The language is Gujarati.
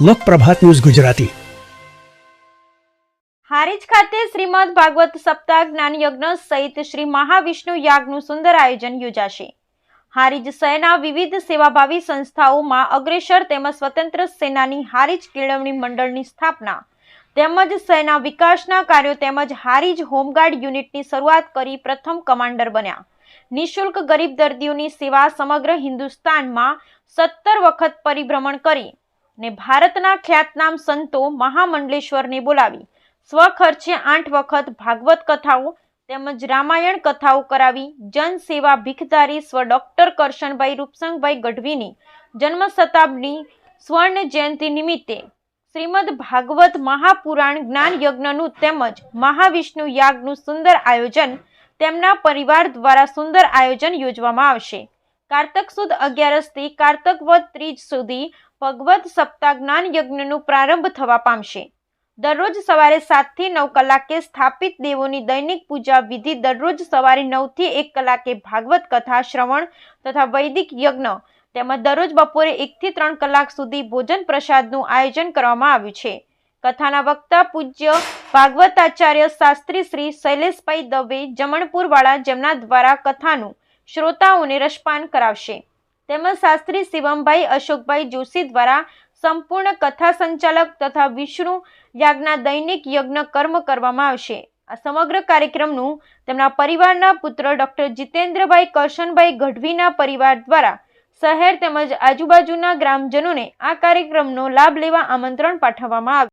લોકપ્રભાત ન્યૂઝ ગુજરાતી. હારીજ ખાતે શ્રીમદ ભાગવત સપ્તાહ જ્ઞાન યજ્ઞ સહિત શ્રી મહાવિષ્ણુ યાગનું સુંદર આયોજન યોજાશે. હારીજ શહેરના વિવિધ સેવાભાવી સંસ્થાઓમાં અગ્રેસર તેમજ સ્વતંત્ર સેનાની હારીજ કેળવણી મંડળની સ્થાપના તેમજ સેના વિકાસના કાર્યો તેમજ હારીજ હોમગાર્ડ યુનિટની શરૂઆત કરી પ્રથમ કમાન્ડર બન્યા. નિઃશુલ્ક ગરીબ દર્દીઓની સેવા સમગ્ર હિન્દુસ્તાનમાં સત્તર વખત પરિભ્રમણ કરી ને ભારતના ખ્યાતનામ સંતો મહામંડલેશ્વરને બોલાવી. સ્વખર્ચે આઠ વખત ભાગવત કથાઓ તેમજ રામાયણ કથાઓ કરાવી. જનસેવા ભીખધારી સ્વ ડોક્ટર કરશનભાઈ રૂપસંગભાઈ ગઢવીની જન્મ શતાબ્દી સ્વર્ણ જયંતિ નિમિત્તે શ્રીમદ ભાગવત મહાપુરાણ જ્ઞાન યજ્ઞનું તેમજ મહાવિષ્ણુ યાગનું સુંદર આયોજન તેમના પરિવાર દ્વારા સુંદર આયોજન યોજવામાં આવશે. કારતક સુદ અગિયારસથી કારતક વદ ત્રીજ સુધી ભગવત સપ્તાહ જ્ઞાન યજ્ઞનું પ્રારંભ થવા પામશે. દરરોજ સવારે સાતથી નવ કલાકે સ્થાપિત દેવોની દૈનિક પૂજા વિધિ દરરોજ સવારે નવથી એક કલાકે ભાગવત કથા, શ્રવણ તથા વૈદિક યજ્ઞ તેમજ દરરોજ બપોરે એકથી ત્રણ કલાક સુધી ભોજન પ્રસાદનું આયોજન કરવામાં આવ્યું છે. કથાના વક્તા પૂજ્ય ભાગવતાચાર્ય શાસ્ત્રી શ્રી શૈલેષભાઈ દવે જમણપુરવાળા જેમના દ્વારા કથાનું શ્રોતાઓને રસપાન કરાવશે. તેમજ શાસ્ત્રી શિવમભાઈ અશોકભાઈ જોશી દ્વારા સંપૂર્ણ કથા સંચાલક તથા વિષ્ણુ યાગના દૈનિક યજ્ઞ કર્મ કરવામાં આવશે. આ સમગ્ર કાર્યક્રમનું તેમના પરિવારના પુત્ર ડોક્ટર જીતેન્દ્રભાઈ કરશનભાઈ ગઢવીના પરિવાર દ્વારા શહેર તેમજ આજુબાજુના ગ્રામજનોને આ કાર્યક્રમનો લાભ લેવા આમંત્રણ પાઠવવામાં આવ્યું.